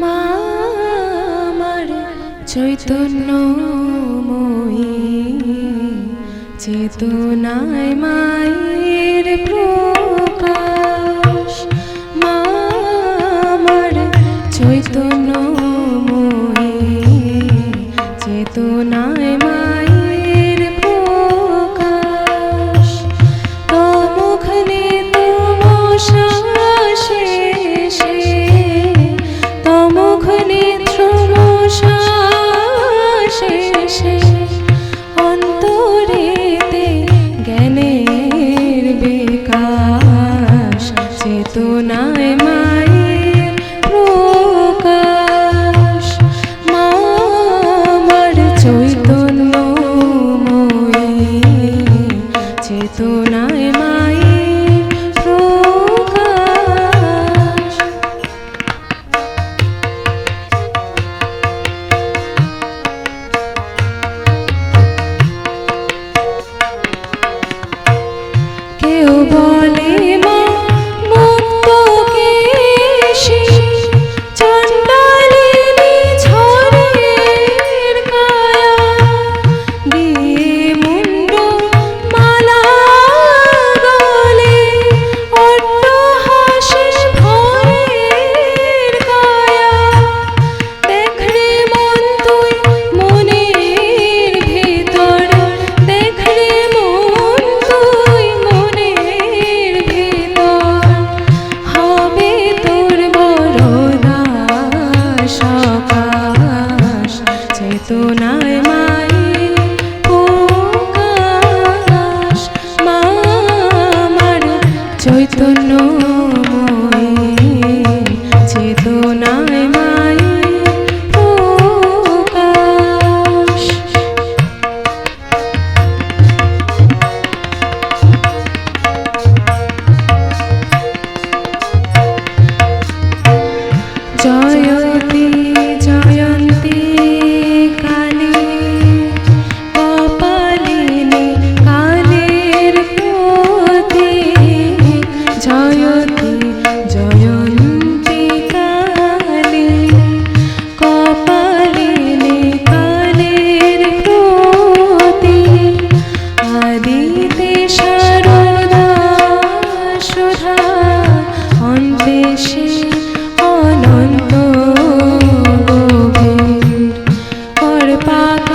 মা আমার চৈতন্য চেতনায় মায়ের প্র বেদনায় মায়ের প্রকাশ। মা আমার চৈতন্য চেতনায় মা জয়তি জয়ন্ত Obrigada.